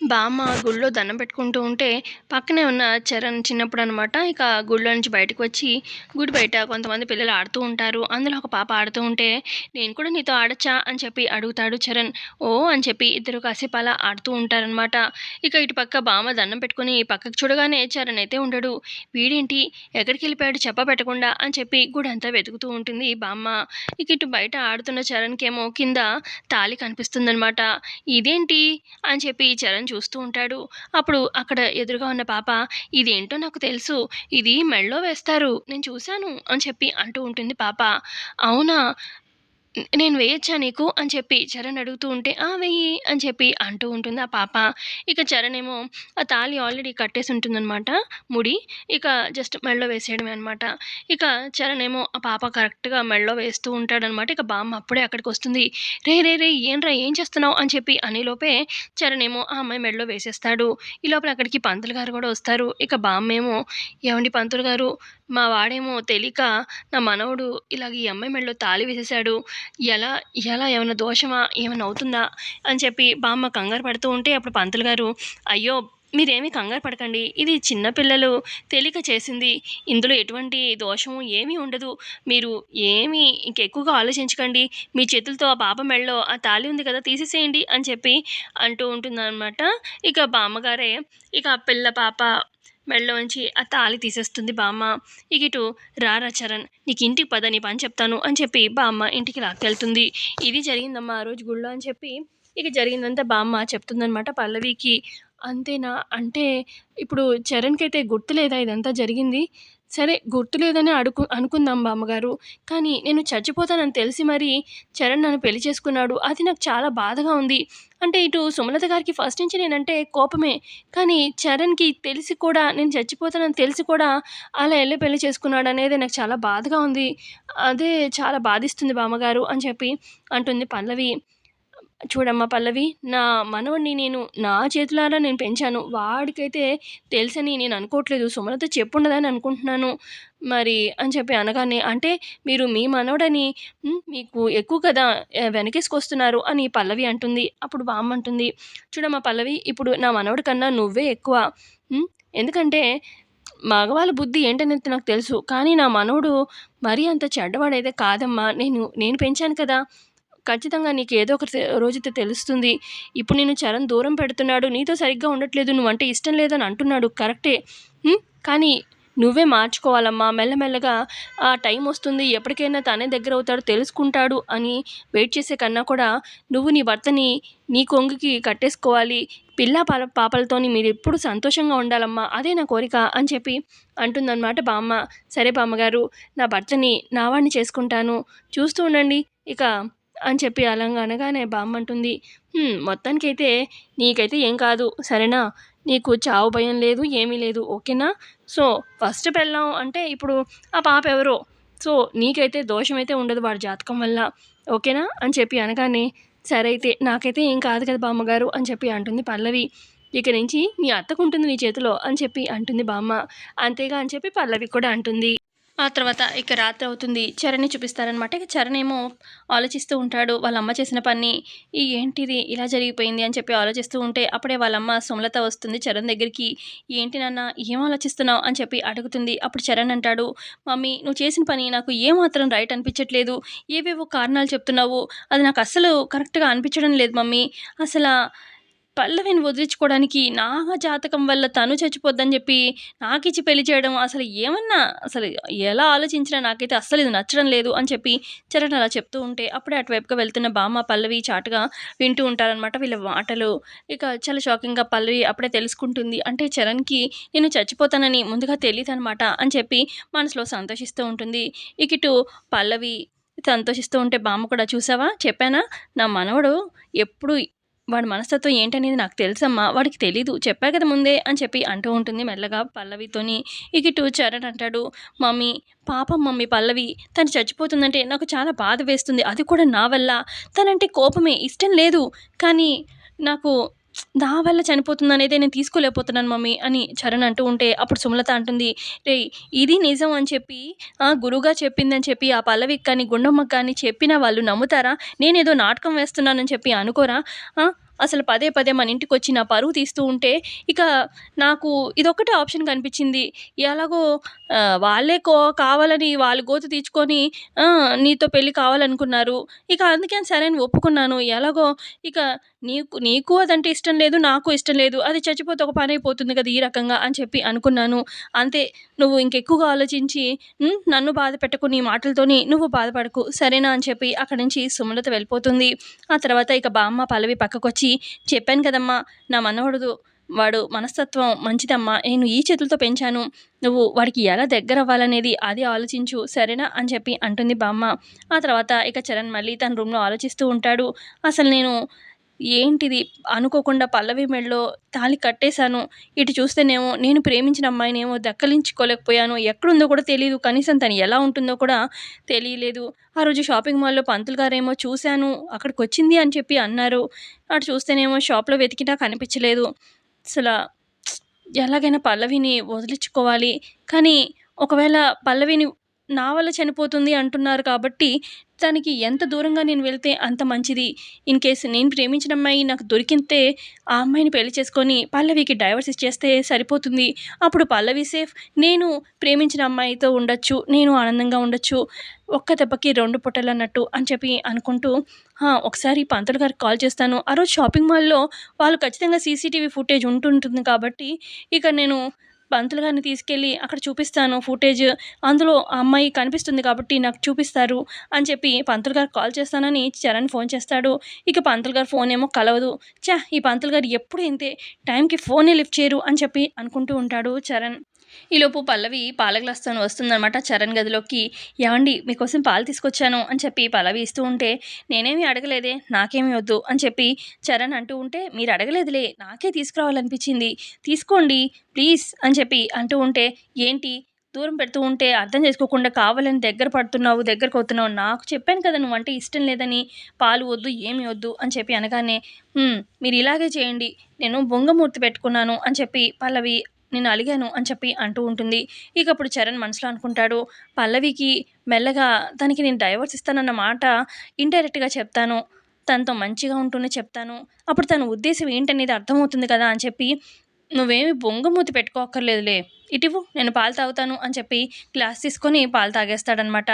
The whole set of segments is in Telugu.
బామ్మ గుళ్ళో దండం పెట్టుకుంటూ ఉంటే పక్కనే ఉన్న చరణ్ చిన్నప్పుడు అనమాట ఇక గుళ్ళో నుంచి బయటకు వచ్చి గుడి బయట కొంతమంది పిల్లలు ఆడుతూ ఉంటారు. అందులో ఒక పాప ఆడుతూ ఉంటే నేను కూడా నీతో ఆడచ్చా? అని చెప్పి అడుగుతాడు చరణ్. ఓ అని చెప్పి ఇద్దరు కాసేపు అలా ఆడుతూ ఉంటారనమాట ఇక ఇటు పక్క బామ్మ దండం పెట్టుకుని పక్కకు చూడగానే చరణ్ అయితే ఉండడు. వీడేంటి? ఎక్కడికి వెళ్ళిపోయాడు? చెప్ప పెట్టకుండా అని చెప్పి గుడి అంతా వెతుకుతూ ఉంటుంది బామ్మ. ఇక ఇటు బయట ఆడుతున్న చరణ్కేమో కింద తాళి కనిపిస్తుందనమాట ఇదేంటి? అని చెప్పి చరణ్ చూస్తూ ఉంటాడు. అప్పుడు అక్కడ ఎదురుగా ఉన్న పాప ఇదేంటో నాకు తెలుసు. ఇది మెళ్ళో వేస్తారు. నేను చూశాను అని చెప్పి అంటూ ఉంటుంది పాప. అవునా? నేను వేయచ్చా నీకు? అని చెప్పి చరణ్ అడుగుతూ ఉంటే ఆ వెయ్యి అని చెప్పి అంటూ ఉంటుంది ఆ పాప. ఇక చరణ్ ఏమో ఆ తాళి ఆల్రెడీ కట్టేసి ఉంటుందన్నమాట. ముడి. ఇక జస్ట్ మెళ్ళో వేసేయడమే అనమాట ఇక చరణ్ ఏమో ఆ పాప కరెక్ట్గా మెళ్ళో వేస్తూ ఉంటాడనమాట ఇక బామ్మ అప్పుడే అక్కడికి వస్తుంది. రే రే రే ఏంట్రా ఏం చేస్తున్నావు? అని చెప్పి అనేలోపే చరణ్ ఏమో ఆ అమ్మాయి మెళ్ళో వేసేస్తాడు. ఈ లోపల అక్కడికి పంతులు గారు కూడా వస్తారు. ఇక బామ్మ ఏమో ఏమండి పంతులు గారు? మా వాడేమో తెలియక నా మనవడు ఇలాగ ఈ అమ్మాయి మెడలో తాళి వేసేసాడు ఎలా ఎలా ఏమైనా దోషమా ఏమైనా అవుతుందా అని చెప్పి బామ్మ కంగారు పడుతూ ఉంటే అప్పుడు పంతులు గారు అయ్యో మీరేమీ కంగారు పడకండి. ఇది చిన్నపిల్లలు తెలియక చేసింది. ఇందులో ఎటువంటి దోషము ఏమీ ఉండదు. మీరు ఏమీ ఇంకెక్కువగా ఆలోచించకండి. మీ చేతులతో ఆ పాప మెళ్ళలో ఆ తాళి ఉంది కదా తీసేసేయండి అని చెప్పి అంటూ ఉంటుందన్నమాట. ఇక బామ్మగారే ఇక ఆ పిల్ల పాప మెళ్ళలోంచి ఆ తాళి తీసేస్తుంది బామ్మ. ఇక ఇటు రారా చరణ్ నీకు ఇంటికి పద నీ పని చెప్తాను అని చెప్పి బామ్మ ఇంటికి లాక్కెళ్తుంది. ఇది జరిగిందమ్మా ఆ రోజు గుళ్ళో అని చెప్పి ఇక జరిగిందంతా బామ్మ చెప్తుందనమాట పల్లవికి. అంతేనా? అంటే ఇప్పుడు చరణ్కి అయితే గుర్తులేదా ఇదంతా జరిగింది? సరే గుర్తులేదని అడుకు అనుకుందాం బామ్మగారు. కానీ నేను చచ్చిపోతానని తెలిసి మరీ చరణ్ నన్ను పెళ్ళి చేసుకున్నాడు. అది నాకు చాలా బాధగా ఉంది. అంటే ఇటు సుమలత గారికి ఫస్ట్ నుంచి నేనంటే కోపమే. కానీ చరణ్కి తెలిసి కూడా నేను చచ్చిపోతానని తెలిసి కూడా అలా వెళ్ళి పెళ్ళి చేసుకున్నాడు అనేది నాకు చాలా బాధగా ఉంది. అదే చాలా బాధిస్తుంది బామ్మగారు అని చెప్పి అంటుంది పల్లవి. చూడమ్మా పల్లవి నా మనవడిని నేను నా చేతులారా నేను పెంచాను. వాడికైతే తెలుసని నేను అనుకోవట్లేదు. సుమలత చెప్పుండదని అనుకుంటున్నాను. మరి అని చెప్పి అనగానే అంటే మీరు మీ మనవడని మీకు ఎక్కువ కదా వెనకేసుకొస్తున్నారు అని పల్లవి అంటుంది. అప్పుడు బామ్మ అంటుంది చూడమ్మా పల్లవి ఇప్పుడు నా మనవడి కన్నా నువ్వే ఎక్కువ. ఎందుకంటే మగవాళ్ళ బుద్ధి ఏంటనేది నాకు తెలుసు. కానీ నా మనవడు మరీ అంత చెడ్డవాడైతే కాదమ్మా. నేను నేను పెంచాను కదా. ఖచ్చితంగా నీకు ఏదో ఒక రోజైతే తెలుస్తుంది. ఇప్పుడు నేను చరణ్ దూరం పెడుతున్నాడు నీతో సరిగ్గా ఉండట్లేదు నువ్వంటే ఇష్టం లేదని అంటున్నాడు కరెక్టే. కానీ నువ్వే మార్చుకోవాలమ్మా. మెల్లమెల్లగా ఆ టైం వస్తుంది ఎప్పటికైనా తనే దగ్గర అవుతాడు తెలుసుకుంటాడు అని వెయిట్ చేసే కన్నా కూడా నువ్వు నీ భర్తని నీ కొంగుకి కట్టేసుకోవాలి. పిల్ల పాల పాపలతోని మీరు ఎప్పుడు సంతోషంగా ఉండాలమ్మా. అదే నా కోరిక అని చెప్పి అంటుందన్నమాట బామ్మ. సరే బామ్మగారు నా భర్తని నా వాడిని చేసుకుంటాను. చూస్తూ ఉండండి. ఇక అని చెప్పి అలాగా అనగానే బామ్మ అంటుంది మొత్తానికైతే నీకైతే ఏం కాదు సరేనా? నీకు చావు భయం లేదు ఏమీ లేదు ఓకేనా? సో ఫస్ట్ పెళ్ళాం అంటే ఇప్పుడు ఆ పాప ఎవరో? సో నీకైతే దోషమైతే ఉండదు వాడి జాతకం వల్ల ఓకేనా? అని చెప్పి అనగానే సరే అయితే నాకైతే ఏం కాదు కదా బామ్మగారు అని చెప్పి అంటుంది పల్లవి. ఇక నుంచి నీ అత్తకు ఉంటుంది నీ చేతిలో అని చెప్పి అంటుంది బామ్మ. అంతేగా అని చెప్పి పల్లవి కూడా అంటుంది. ఆ తర్వాత ఇక రాత్రి అవుతుంది. చరణ్ని చూపిస్తారనమాట ఇక చరణ్ ఏమో ఆలోచిస్తూ ఉంటాడు. వాళ్ళ అమ్మ చేసిన పని ఈ ఏంటిది? ఇలా జరిగిపోయింది అని చెప్పి ఆలోచిస్తూ ఉంటే అప్పుడే వాళ్ళమ్మ సుమలత వస్తుంది. చరణ్ దగ్గరికి ఏంటి నాన్న ఏం ఆలోచిస్తున్నావు? అని చెప్పి అడుగుతుంది. అప్పుడు చరణ్ అంటాడు మమ్మీ నువ్వు చేసిన పని నాకు ఏమాత్రం రైట్ అనిపించట్లేదు. ఏవేవో కారణాలు చెప్తున్నావు. అది నాకు అస్సలు కరెక్ట్గా అనిపించడం లేదు మమ్మీ. అసలు పల్లవిని వదిలించుకోవడానికి నా జాతకం వల్ల తను చచ్చిపోద్దని చెప్పి నాకిచ్చి పెళ్ళి చేయడం అసలు ఏమన్నా అసలు ఎలా ఆలోచించినా నాకైతే అస్సలు ఇది నచ్చడం లేదు అని చెప్పి చరణ్ అలా చెప్తూ ఉంటే అప్పుడే అటువైపుగా వెళ్తున్న బామ్మ పల్లవి చాటుగా వింటూ ఉంటారనమాట వీళ్ళ మాటలు. ఇక చాలా షాకింగ్గా పల్లవి అప్పుడే తెలుసుకుంటుంది. అంటే చరణ్కి నేను చచ్చిపోతానని ముందుగా తెలియదు అనమాట అని చెప్పి మనసులో సంతోషిస్తూ ఉంటుంది. ఇక ఇటు పల్లవి సంతోషిస్తూ ఉంటే బామ్మ కూడా చూసావా? చెప్పానా? నా మనవడు ఎప్పుడు వాడి మనస్తత్వం ఏంటనేది నాకు తెలుసమ్మా వాడికి తెలీదు. చెప్పా కదా ముందే అని చెప్పి అంటూ ఉంటుంది మెల్లగా పల్లవితోని. ఇక ఇటు చరణ్ అంటాడు మమ్మీ పాపం మమ్మీ పల్లవి. తను చచ్చిపోతుందంటే నాకు చాలా బాధ వేస్తుంది. అది కూడా నా వల్ల. తనంటే కోపమే ఇష్టం లేదు. కానీ నాకు నా వల్ల చనిపోతుంది అనేది నేను తీసుకోలేకపోతున్నాను మమ్మీ అని చరణ్ అంటూ ఉంటే అప్పుడు సుమలత అంటుంది రే ఇది నిజం అని చెప్పి ఆ గురువుగా చెప్పిందని చెప్పి ఆ పల్లవికి కానీ గుండమ్మకి కానీ చెప్పిన వాళ్ళు నమ్ముతారా? నేనేదో నాటకం వేస్తున్నానని చెప్పి అనుకోరా? అసలు పదే పదే మన ఇంటికి వచ్చి నా పరువు తీస్తూ ఉంటే ఇక నాకు ఇదొక్కటే ఆప్షన్ కనిపించింది. ఎలాగో వాళ్ళే కో కావాలని వాళ్ళు గోతు తీర్చుకొని నీతో పెళ్ళి కావాలనుకున్నారు. ఇక అందుకని సరే అని ఒప్పుకున్నాను. ఎలాగో ఇక నీకు నీకు అదంటే ఇష్టం లేదు నాకు ఇష్టం లేదు అది చచ్చిపోతే ఒక పని అయిపోతుంది కదా ఈ రకంగా అని చెప్పి అనుకున్నాను. అంతే నువ్వు ఇంకెక్కువగా ఆలోచించి నన్ను బాధ పెట్టుకుని నీ మాటలతోని నువ్వు బాధపడకు సరేనా? అని చెప్పి అక్కడి నుంచి సుమలత వెళ్ళిపోతుంది. ఆ తర్వాత ఇక బామ్మ పల్లవి పక్కకొచ్చి చెప్పాను కదమ్మా నా మనవడు వాడు మనస్తత్వం మంచిదమ్మా నేను ఈ చేతులతో పెంచాను నువ్వు వాడికి ఎలా దగ్గర అవ్వాలనేది అది ఆలోచించు సరేనా అని చెప్పి అంటుంది బామ్మ. ఆ తర్వాత ఇక చరణ్ మళ్ళీ తన రూమ్లో ఆలోచిస్తూ ఉంటాడు. అసలు నేను ఏంటిది? అనుకోకుండా పల్లవి మెడలో తాళి కట్టేశాను. ఇటు చూస్తేనేమో నేను ప్రేమించిన అమ్మాయినేమో దక్కలించుకోలేకపోయాను ఎక్కడుందో కూడా తెలియదు కనీసం తను ఎలా ఉంటుందో కూడా తెలియలేదు. ఆ రోజు షాపింగ్ మాల్లో పంతులు గారేమో చూశాను. అక్కడికి వచ్చింది అని చెప్పి అన్నారు. అటు చూస్తేనేమో షాప్లో వెతికినా కనిపించలేదు. అసలు ఎలాగైనా పల్లవిని వదిలించుకోవాలి. కానీ ఒకవేళ పల్లవిని నా వల్ల చనిపోతుంది అంటున్నారు కాబట్టి తనకి ఎంత దూరంగా నేను వెళ్తే అంత మంచిది. ఇన్ కేసు నేను ప్రేమించిన అమ్మాయి నాకు దొరికితే ఆ అమ్మాయిని పెళ్ళి చేసుకొని పల్లవికి డైవర్స్ ఇచ్చేస్తే సరిపోతుంది. అప్పుడు పల్లవి సేఫ్ నేను ప్రేమించిన అమ్మాయితో ఉండొచ్చు నేను ఆనందంగా ఉండొచ్చు ఒక్క దెబ్బకి రెండు పొట్టలు అన్నట్టు అని చెప్పి అనుకుంటూ ఒకసారి పంతులు గారికి కాల్ చేస్తాను. ఆ రోజు షాపింగ్ మాల్లో వాళ్ళు ఖచ్చితంగా సీసీటీవీ ఫుటేజ్ ఉంటుంటుంది కాబట్టి ఇక నేను పంతులు గారిని తీసుకెళ్ళి అక్కడ చూపిస్తాను. ఫుటేజ్ అందులో ఆ అమ్మాయి కనిపిస్తుంది కాబట్టి నాకు చూపిస్తారు అని చెప్పి పంతులు గారు కాల్ చేస్తానని చరణ్ ఫోన్ చేస్తాడు. ఇక పంతులు గారు ఫోన్ ఏమో కలవదు. చా ఈ పంతులు గారు ఎప్పుడు ఇంతే టైంకి ఫోనే లిఫ్ట్ చేయరు అని చెప్పి అనుకుంటూ ఉంటాడు చరణ్. ఈలోపు పల్లవి పాల గ్లాస్తో చరణ్ గదిలోకి. ఏమండి మీకోసం పాలు తీసుకొచ్చాను అని చెప్పి పల్లవి ఇస్తూ ఉంటే నేనేమి అడగలేదే నాకేమీ వద్దు అని చెప్పి చరణ్ అంటూ ఉంటే మీరు అడగలేదులే నాకే తీసుకురావాలనిపించింది. తీసుకోండి ప్లీజ్ అని చెప్పి అంటూ ఉంటే ఏంటి? దూరం పెడుతూ ఉంటే అర్థం చేసుకోకుండా కావాలని దగ్గర పడుతున్నావు దగ్గరకు అవుతున్నావు నాకు చెప్పాను కదా నువ్వు అంటే ఇష్టం లేదని. పాలు వద్దు ఏమి వద్దు అని చెప్పి అనగానే మీరు ఇలాగే చేయండి నేను బొంగమూర్తి పెట్టుకున్నాను అని చెప్పి పల్లవి నేను అలిగాను అని చెప్పి అంటూ ఉంటుంది. ఇక అప్పుడు చరణ్ మనసులో అనుకుంటాడు పల్లవికి మెల్లగా తనకి నేను డైవర్స్ ఇస్తానన్న మాట ఇండైరెక్ట్గా చెప్తాను. తనతో మంచిగా ఉంటూనే చెప్తాను. అప్పుడు తన ఉద్దేశం ఏంటనేది అర్థమవుతుంది కదా అని చెప్పి నువ్వేమి బొంగమూతి పెట్టుకోక్కర్లేదులే. ఇటివు నేను పాలు తాగుతాను అని చెప్పి గ్లాస్ తీసుకొని పాలు తాగేస్తాడనమాట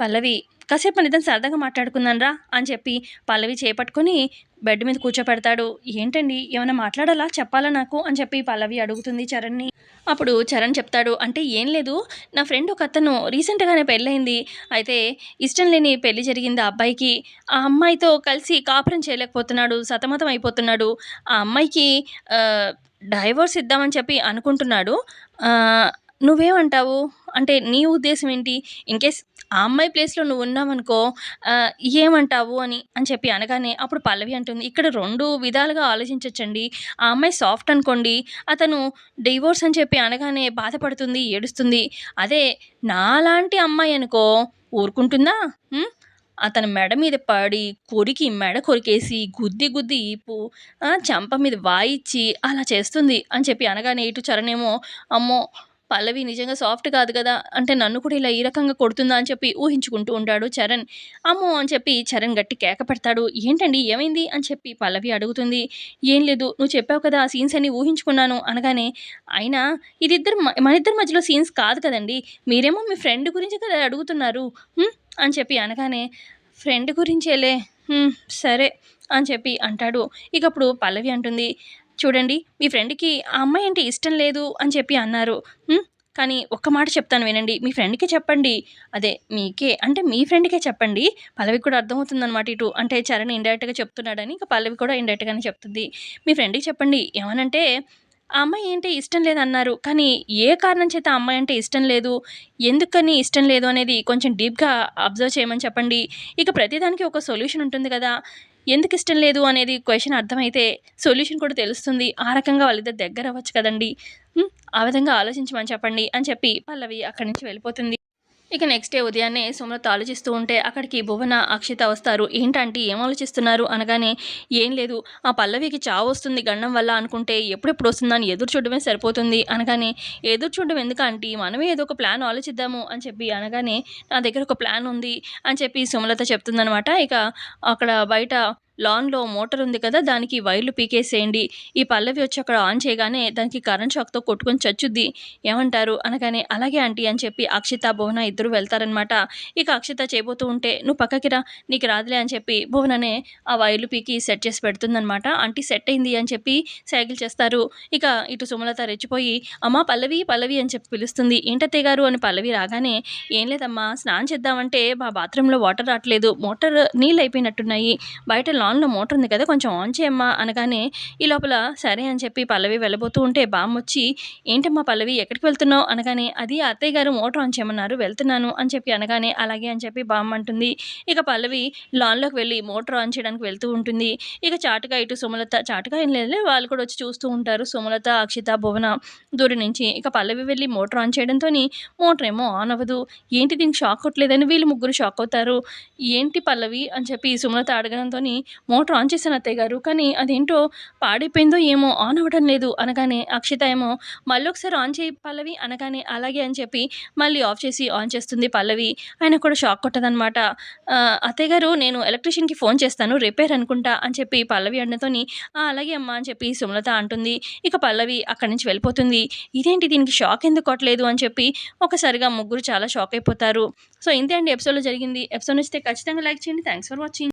పల్లవి కాసేపు మన సరదాగా మాట్లాడుకుందాం రా అని చెప్పి పల్లవి చేపట్టుకొని బెడ్ మీద కూర్చోపెడతాడు. ఏంటండి? ఏమైనా మాట్లాడాలా? చెప్పాలా నాకు? అని చెప్పి పల్లవి అడుగుతుంది చరణ్ని. అప్పుడు చరణ్ చెప్తాడు అంటే ఏం లేదు. నా ఫ్రెండ్ ఒక అతను రీసెంట్గానే పెళ్ళయింది. అయితే ఇష్టం లేని పెళ్ళి జరిగింది ఆ అబ్బాయికి. ఆ అమ్మాయితో కలిసి కాపురం చేయలేకపోతున్నాడు. సతమతం అయిపోతున్నాడు. ఆ అమ్మాయికి డైవోర్స్ ఇద్దామని చెప్పి అనుకుంటున్నాడు. నువ్వేమంటావు? అంటే నీ ఉద్దేశం ఏంటి? ఇన్ కేస్ ఆ అమ్మాయి ప్లేస్లో నువ్వు ఉన్నావనుకో ఏమంటావు అని అని చెప్పి అనగానే అప్పుడు పల్లవి అంటుంది ఇక్కడ రెండు విధాలుగా ఆలోచించవచ్చండి ఆ అమ్మాయి సాఫ్ట్ అనుకోండి అతను డివోర్స్ అని చెప్పి అనగానే బాధపడుతుంది ఏడుస్తుంది. అదే నాలాంటి అమ్మాయి అనుకో ఊరుకుంటుందా? అతని మెడ మీద పడి కొరికి మెడ కొరికేసి గుద్ది గుద్ది ఈపు చంప చెంప మీద వాయిచ్చి అలా చేస్తుంది అని చెప్పి అనగానే ఇటు చరణేమో అమ్మో పల్లవి నిజంగా సాఫ్ట్ కాదు కదా? అంటే నన్ను కూడా ఇలా ఈ రకంగా కొడుతుందా అని చెప్పి ఊహించుకుంటూ ఉంటాడు చరణ్. అమ్మో అని చెప్పి చరణ్ గట్టి కేక పెడతాడు. ఏంటండి? ఏమైంది? అని చెప్పి పల్లవి అడుగుతుంది. ఏం లేదు. నువ్వు చెప్పావు కదా ఆ సీన్స్ అన్ని ఊహించుకున్నాను. అనగానే అయినా ఇదిద్దరు మన ఇద్దరి మధ్యలో సీన్స్ కాదు కదండి. మీరేమో మీ ఫ్రెండ్ గురించి కదా అడుగుతున్నారు. అని చెప్పి అనగానే ఫ్రెండ్ గురించేలే. సరే. అని చెప్పి అంటాడు. ఇకప్పుడు పల్లవి అంటుంది చూడండి మీ ఫ్రెండ్కి ఆ అమ్మాయి అంటే ఇష్టం లేదు అని చెప్పి అన్నారు. కానీ ఒక్క మాట చెప్తాను వినండి. మీ ఫ్రెండ్కే చెప్పండి. అదే మీకే అంటే మీ ఫ్రెండ్కే చెప్పండి. పల్లవి కూడా అర్థమవుతుందనమాట ఇటు. అంటే చరణ్ ఇండైరెక్ట్గా చెప్తున్నాడని ఇంకా పల్లవి కూడా ఇండైరెక్ట్గానే చెప్తుంది. మీ ఫ్రెండ్కి చెప్పండి. ఏమనంటే ఆ అమ్మాయి అంటే ఇష్టం లేదన్నారు. కానీ ఏ కారణం చేత ఆ అమ్మాయి అంటే ఇష్టం లేదు? ఎందుకని ఇష్టం లేదు? అనేది కొంచెం డీప్గా అబ్జర్వ్ చేయమని చెప్పండి. ఇక ప్రతిదానికి ఒక సొల్యూషన్ ఉంటుంది కదా. ఎందుకు ఇష్టం లేదు అనేది క్వశ్చన్ అర్థమైతే సొల్యూషన్ కూడా తెలుస్తుంది. ఆ రకంగా వాళ్ళిద్దరు దగ్గర అవ్వచ్చు కదండి ఆ విధంగా ఆలోచించమని చెప్పండి అని చెప్పి పల్లవి అక్కడి నుంచి వెళ్ళిపోతుంది. ఇక నెక్స్ట్ డే ఉదయాన్నే సుమలత ఆలోచిస్తూ ఉంటే అక్కడికి భువన అక్షిత వస్తారు. ఏంటంటే ఏం ఆలోచిస్తున్నారు? అనగానే ఏం లేదు. ఆ పల్లవికి చావు వస్తుంది గండం వల్ల అనుకుంటే ఎప్పుడెప్పుడు వస్తుందని ఎదురు చూడడమే సరిపోతుంది. అనగానే ఎదురు చూడడం ఎందుకంటే? మనమే ఏదో ఒక ప్లాన్ ఆలోచిద్దాము అని చెప్పి అనగానే నా దగ్గర ఒక ప్లాన్ ఉంది అని చెప్పి సుమలత చెప్తుందనమాట. ఇక అక్కడ బయట లాన్‌లో మోటార్ ఉంది కదా! దానికి వైర్లు పీకేసేయండి. ఈ పల్లవి వచ్చి అక్కడ ఆన్ చేయగానే దానికి కరెంట్ షాక్‌తో కొట్టుకొని చచ్చుద్ది. ఏమంటారు? అనగానే అలాగే ఆంటీ అని చెప్పి అక్షిత, భువన ఇద్దరు వెళ్తారనమాట. ఇక అక్షిత చేయబోతూ ఉంటే నువ్వు పక్కకి రా నీకు రాదులే అని చెప్పి భువననే ఆ వైర్లు పీకి సెట్ చేసి పెడుతుందనమాట. ఆంటీ సెట్ అయింది అని చెప్పి సైకిల్ చేస్తారు. ఇక ఇటు సుమలత రెచ్చిపోయి అమ్మా పల్లవి, పల్లవి అని చెప్పి పిలుస్తుంది. ఏంటతే గారు అని పల్లవి రాగానే ఏం లేదమ్మా స్నానం చేద్దామంటే మా బాత్రూంలో వాటర్ రావట్లేదు. మోటార్ నీళ్ళు అయిపోయినట్టున్నాయి. బయట లాన్‌లో మోటర్ ఉంది కదా! కొంచెం ఆన్ చేయమ్మా అనగానే ఈ లోపల సరే అని చెప్పి పల్లవి వెళ్ళబోతూ ఉంటే బామ్మ వచ్చి ఏంటమ్మా పల్లవి ఎక్కడికి వెళ్తున్నావు? అనగానే అది అత్తయ్య గారు మోటార్ ఆన్ చేయమన్నారు వెళ్తున్నాను అని చెప్పి అనగానే అలాగే అని చెప్పి బామ్మ అంటుంది. ఇక పల్లవి లాన్‌లోకి వెళ్ళి మోటార్ ఆన్ చేయడానికి వెళ్తూ ఉంటుంది. ఇక చాటుగా ఇటు సుమలత చాటుగా ఏం లేదు వాళ్ళు కూడా వచ్చి చూస్తూ ఉంటారు. సుమలత, అక్షిత, భువన దూరం నుంచి. ఇక పల్లవి వెళ్ళి మోటార్ ఆన్ చేయడంతోని మోటార్ ఏమో ఆన్ అవ్వదు. ఏంటి దీనికి షాక్ కొట్టలేదని వీళ్ళు ముగ్గురు షాక్ అవుతారు. ఏంటి పల్లవి అని చెప్పి సుమలత అడగడంతోని మోటార్ ఆన్ చేశాను అత్తయ్య గారు. కానీ అదేంటో పాడైపోయిందో ఏమో ఆన్ అవ్వడం లేదు అనగానే అక్షిత ఏమో మళ్ళీ ఒకసారి ఆన్ చేయి పల్లవి అనగానే అలాగే అని చెప్పి మళ్ళీ ఆఫ్ చేసి ఆన్ చేస్తుంది పల్లవి. ఆయన కూడా షాక్ కొట్టదనమాట. అత్తయ్య గారు నేను ఎలక్ట్రీషియన్‌కి ఫోన్ చేస్తాను రిపేర్ అనుకుంటా అని చెప్పి పల్లవి అన్నతోని అలాగే అమ్మా అని చెప్పి సుమలత అంటుంది. ఇక పల్లవి అక్కడి నుంచి వెళ్ళిపోతుంది. ఇదేంటి దీనికి షాక్ ఎందుకు కొట్టలేదు అని చెప్పి ఒకసారిగా ముగ్గురు చాలా షాక్ అయిపోతారు. సో ఇంతే అండి ఎపిసోడ్‌లో జరిగింది. ఎపిసోడ్ నచ్చితే ఖచ్చితంగా లైక్ చేయండి. Thanks for watching.